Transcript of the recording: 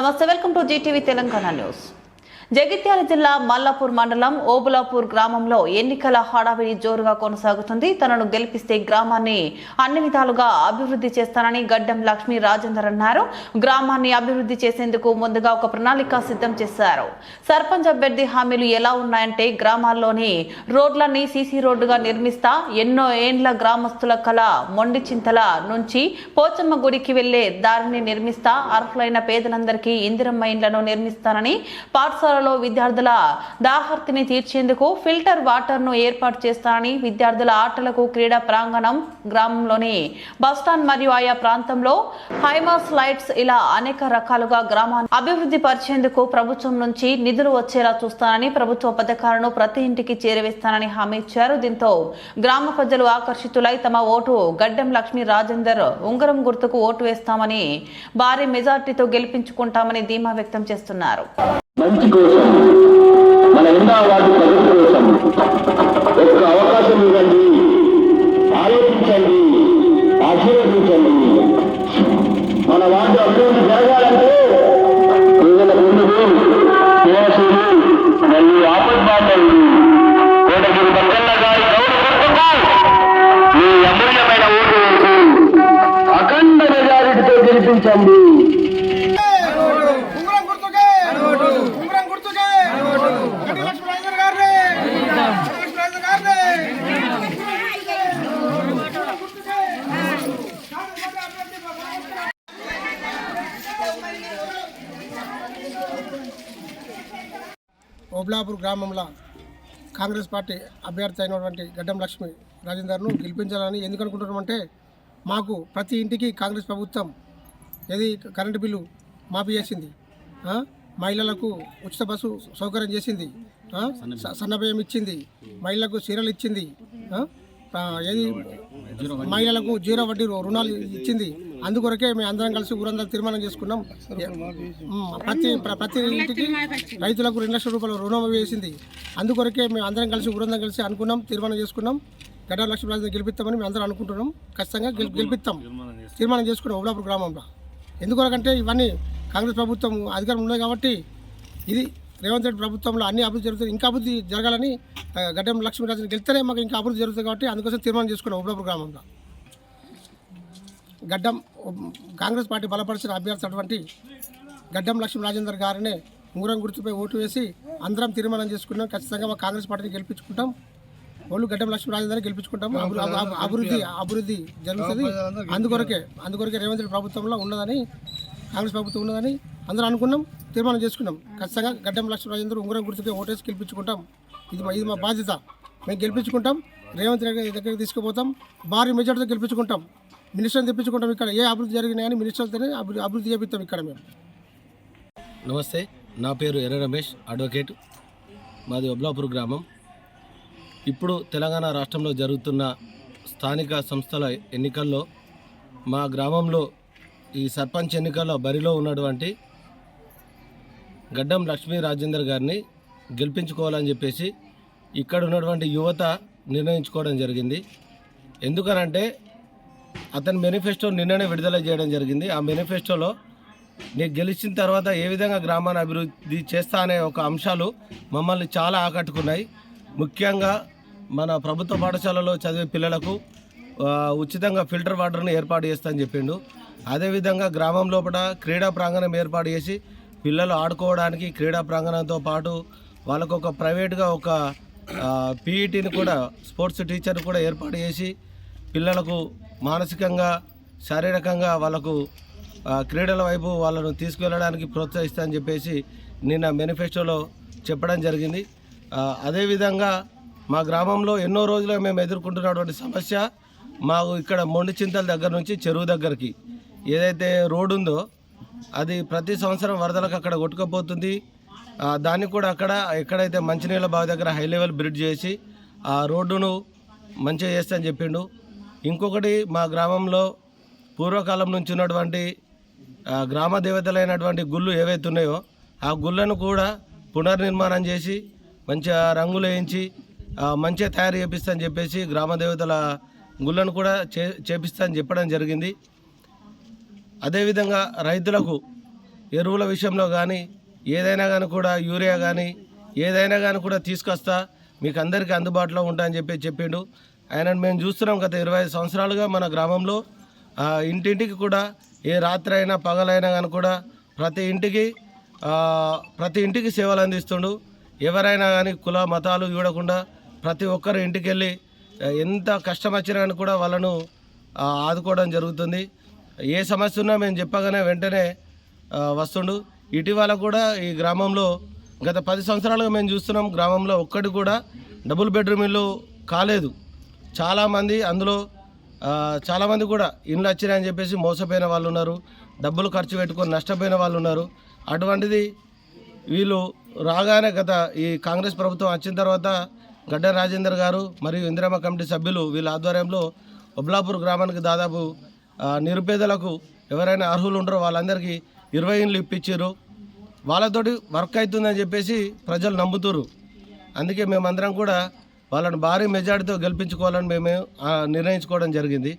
నమస్తే welcome to Zee TV Telangana news. Jagtial జిల్లా మల్లాపూర్ మండలం ఓబులాపూర్ గ్రామంలో ఎన్నికల హడావిడి జోరుగా కొనసాగుతుంది. తనను గెలిపిస్తే గ్రామాన్ని అన్ని విధాలుగా అభివృద్ధి చేస్తానని గడ్డం లక్ష్మీ రాజేందర్ అన్నారు. గ్రామాన్ని అభివృద్ధి చేసేందుకు ముందుగా ఒక ప్రణాళిక సిద్ధం చేశారు. సర్పంచ్ అభ్యర్థి హామీలు ఎలా ఉన్నాయంటే గ్రామాల్లోని రోడ్లన్నీ సీసీ రోడ్డుగా నిర్మిస్తా ఎన్నో ఏండ్ల గ్రామస్తుల కళ మొండి చింతల నుంచి పోచమ్మ గుడికి వెళ్ళే దారిని నిర్మిస్తా అర్హులైన పేదలందరికీ ఇందిరమ్మ ఇండ్లను నిర్మిస్తానని పాఠశాల పాఠశాలలో విద్యార్థుల దాహర్తిని తీర్చేందుకు ఫిల్టర్ వాటర్ను ఏర్పాటు చేస్తానని విద్యార్థుల ఆటలకు క్రీడా ప్రాంగణం గ్రామంలోని బస్టాండ్ మరియు ఆయా ప్రాంతంలో హైమాస్ లైట్స్ ఇలా అనేక రకాలుగా గ్రామాన్ని అభివృద్ధి పరిచేందుకు ప్రభుత్వం నుంచి నిధులు వచ్చేలా చూస్తానని ప్రభుత్వ పథకాలను ప్రతి ఇంటికి చేరవేస్తానని హామీ ఇచ్చారు. దీంతో గ్రామ ప్రజలు ఆకర్షితులై తమ ఓటు గడ్డం లక్ష్మీ రాజేందర్ ఉంగరం గుర్తుకు ఓటు వేస్తామని భారీ మెజార్టీతో గెలిపించుకుంటామని ధీమా వ్యక్తం చేస్తున్నారు. మంచి కోసం మన ఎన్నో వాటి ప్రజల కోసం ఒక్క అవకాశం ఇవ్వండి ఆలోచించండి ఆశీర్వదించండి. మన వాటి అభివృద్ధి జరగాలంటే ప్రజల ముందుకు క్రియాశీలు మరియు ఆపద్బాంధవులు కోటగిరి బద్దన్న గారి మీ అమూల్యమైన ఓటు వేసి అఖండ మెజారిటీతో గెలిపించండి ఉంగరం గుర్తుకే ఉంగరం గుర్తుకే గడ్డి లక్ష్మీరాజు గారిని లక్ష్మీరాజు గారిని ఓబ్లాపూర్ గ్రామంలో కాంగ్రెస్ పార్టీ అభ్యర్థి అయినటువంటి గడ్డం లక్ష్మి రాజేందర్ను గెలిపించాలని ఎందుకు అనుకుంటున్నామంటే మాకు ప్రతి ఇంటికి కాంగ్రెస్ ప్రభుత్వం ఏది కరెంటు బిల్లు మాఫీ చేసింది? మహిళలకు ఉచిత బస్సు సౌకర్యం చేసింది ఆ? స- సన్నబియ్యం ఇచ్చింది మహిళలకు చీరలు ఇచ్చింది ఏది మహిళలకు జీరో వడ్డీ రుణాలు ఇచ్చింది అందుకొరకే మేము అందరం కలిసి ఊరందరం తీర్మానం చేసుకున్నాం. ప్రతి ప్ర- ప్రతి ఇంటికి రైతులకు రెండు లక్షల రూపాయల రుణం వేసింది. అందుకొరకే మేము అందరం కలిసి ఊరందరం కలిసి అనుకున్నాం తీర్మానం చేసుకున్నాం. గడ్డ లక్ష్మీ రాజు గెలిపిస్తామని మేము అందరం అనుకుంటున్నాం. ఖచ్చితంగా గెలి గెలిపిస్తాం. తీర్మానం చేసుకున్నాం ఓబులాపూర్ గ్రామంలో. ఎందుకొరకంటే ఇవన్నీ కాంగ్రెస్ ప్రభుత్వం అధికారం ఉన్నాయి కాబట్టి ఇది రేవంత్ రెడ్డి ప్రభుత్వంలో అన్ని అభివృద్ధి జరుగుతుంది ఇంకా అభివృద్ధి జరగాలని గడ్డం లక్ష్మీరాజుని గెలిస్తేనే మాకు ఇంకా అభివృద్ధి జరుగుతుంది కాబట్టి అందుకోసం తీర్మానం చేసుకున్నాం ఓబులాపూర్ గ్రామంలో. గడ్డం కాంగ్రెస్ పార్టీ బలపరిచిన అభ్యర్థి అటువంటి గడ్డం లక్ష్మీ రాజేందర్ గారిని ఉంగరం గుర్తుపై ఓటు వేసి అందరం తీర్మానం చేసుకున్నాం. ఖచ్చితంగా మా కాంగ్రెస్ పార్టీని గెలిపించుకుంటాం. ఒళ్ళు గడ్డం లక్ష్మీ రాజేందర్ని గెలిపించుకుంటాం. అభివృద్ధి అభివృద్ధి జరుగుతుంది. అందుకొరకే అందుకొరకే రేవంత్ రెడ్డి ప్రభుత్వంలో ఉన్నదని కాంగ్రెస్ ప్రభుత్వం ఉన్నదని అందరూ అనుకున్నాం తీర్మానం చేసుకున్నాం. ఖచ్చితంగా గడ్డం లక్ష్మీ రాజేందర్ ఉంగరం గుర్తుపై ఓటేసి గెలిపించుకుంటాం. ఇది మా ఇది మా బాధ్యత. మేము గెలిపించుకుంటాం. రేవంత్ రెడ్డి దగ్గరికి తీసుకుపోతాం. భారీ మెజార్టీతో గెలిపించుకుంటాం. మినిస్టర్ని తెప్పించుకుంటాం ఇక్కడ. ఏ అభివృద్ధి జరిగినా కానీ మినిస్టర్తోనే అభివృద్ధి అభివృద్ధి చేపిస్తాం ఇక్కడ మేము. నమస్తే నా పేరు ఎర్ర రమేష్ అడ్వకేట్. మాది ఒబ్లాపూర్ గ్రామం. ఇప్పుడు తెలంగాణ రాష్ట్రంలో జరుగుతున్న స్థానిక సంస్థల ఎన్నికల్లో మా గ్రామంలో ఈ సర్పంచ్ ఎన్నికల్లో బరిలో ఉన్నటువంటి గడ్డం లక్ష్మీ రాజేందర్ గారిని గెలిపించుకోవాలని చెప్పేసి ఇక్కడ ఉన్నటువంటి యువత నిర్ణయించుకోవడం జరిగింది. ఎందుకనంటే అతని మేనిఫెస్టో నిన్ననే విడుదల చేయడం జరిగింది. ఆ మేనిఫెస్టోలో నేను గెలిచిన తర్వాత ఏ విధంగా గ్రామాన్ని అభివృద్ధి చేస్తా అనే ఒక అంశాలు మమ్మల్ని చాలా ఆకట్టుకున్నాయి. ముఖ్యంగా మన ప్రభుత్వ పాఠశాలలో చదివే పిల్లలకు ఉచితంగా ఫిల్టర్ వాటర్ను ఏర్పాటు చేస్తా అని చెప్పిండు. అదేవిధంగా గ్రామం లోపల క్రీడా ప్రాంగణం ఏర్పాటు చేసి పిల్లలు ఆడుకోవడానికి క్రీడా ప్రాంగణంతో పాటు వాళ్ళకు ఒక ప్రైవేట్గా ఒక పీఈటీని కూడా స్పోర్ట్స్ టీచర్ కూడా ఏర్పాటు చేసి పిల్లలకు మానసికంగా శారీరకంగా వాళ్ళకు క్రీడల వైపు వాళ్ళను తీసుకువెళ్ళడానికి ప్రోత్సహిస్తా అని చెప్పేసి నిన్న మేనిఫెస్టోలో చెప్పడం జరిగింది. అదేవిధంగా మా గ్రామంలో ఎన్నో రోజులుగా మేము ఎదుర్కొంటున్నటువంటి సమస్య మాకు ఇక్కడ మొండి చింతల దగ్గర నుంచి చెరువు దగ్గరికి ఏదైతే రోడ్డు ఉందో అది ప్రతి సంవత్సరం వరదలకు అక్కడ కొట్టుకుపోతుంది. దాన్ని కూడా అక్కడ ఎక్కడైతే మంచినీళ్ళ బావి దగ్గర హై లెవెల్ బ్రిడ్జ్ చేసి ఆ రోడ్డును మంచిగా చేస్తా అని చెప్పిండు. ఇంకొకటి మా గ్రామంలో పూర్వకాలం నుంచి ఉన్నటువంటి గ్రామ దేవతలైనటువంటి గుళ్ళు ఏవైతే ఉన్నాయో ఆ గుళ్ళను కూడా పునర్నిర్మాణం చేసి మంచిగా రంగులు వేయించి మంచిగా తయారు చేపిస్తా అని చెప్పేసి గ్రామ దేవతల గుళ్ళను కూడా చే చేపిస్తా అని చెప్పడం జరిగింది. అదేవిధంగా రైతులకు ఎరువుల విషయంలో కానీ ఏదైనా కానీ కూడా యూరియా కానీ ఏదైనా కానీ కూడా తీసుకొస్తా మీకు అందరికీ అందుబాటులో ఉంటా అని చెప్పి చెప్పిండు. ఆయన మేము చూస్తున్నాం గత ఇరవై సంవత్సరాలుగా మన గ్రామంలో ఇంటింటికి కూడా ఏ రాత్రి అయినా పగలైనా కానీ కూడా ప్రతి ఇంటికి ప్రతి ఇంటికి సేవలు అందిస్తుండు. ఎవరైనా కానీ కుల మతాలు చూడకుండా ప్రతి ఒక్కరు ఇంటికి వెళ్ళి ఎంత కష్టం వచ్చినా కానీ కూడా వాళ్ళను ఆదుకోవడం జరుగుతుంది. ఏ సమస్య ఉన్నా మేము చెప్పగానే వెంటనే వస్తుండు. ఇటీవల కూడా ఈ గ్రామంలో గత పది సంవత్సరాలుగా మేము చూస్తున్నాం గ్రామంలో ఒక్కటి కూడా డబుల్ బెడ్రూమ్ ఇల్లు కాలేదు. చాలామంది అందులో చాలామంది కూడా ఇండ్లు వచ్చినాయని చెప్పేసి మోసపోయిన వాళ్ళు ఉన్నారు. డబ్బులు ఖర్చు పెట్టుకొని నష్టపోయిన వాళ్ళు ఉన్నారు. అటువంటిది వీళ్ళు రాగానే గత ఈ కాంగ్రెస్ ప్రభుత్వం వచ్చిన తర్వాత గడ్డ రాజేందర్ గారు మరియు ఇందిరమ్మ కమిటీ సభ్యులు వీళ్ళ ఆధ్వర్యంలో ఒబ్లాపూర్ గ్రామానికి దాదాపు నిరుపేదలకు ఎవరైనా అర్హులు ఉండరో వాళ్ళందరికీ ఇరవై ఇండ్లు ఇప్పించారు. వాళ్ళతోటి వర్క్ అవుతుందని చెప్పేసి ప్రజలు నమ్ముతురు. అందుకే మేమందరం కూడా వాళ్ళని భారీ మెజార్టీతో గెలిపించుకోవాలని మేము నిర్ణయించుకోవడం జరిగింది.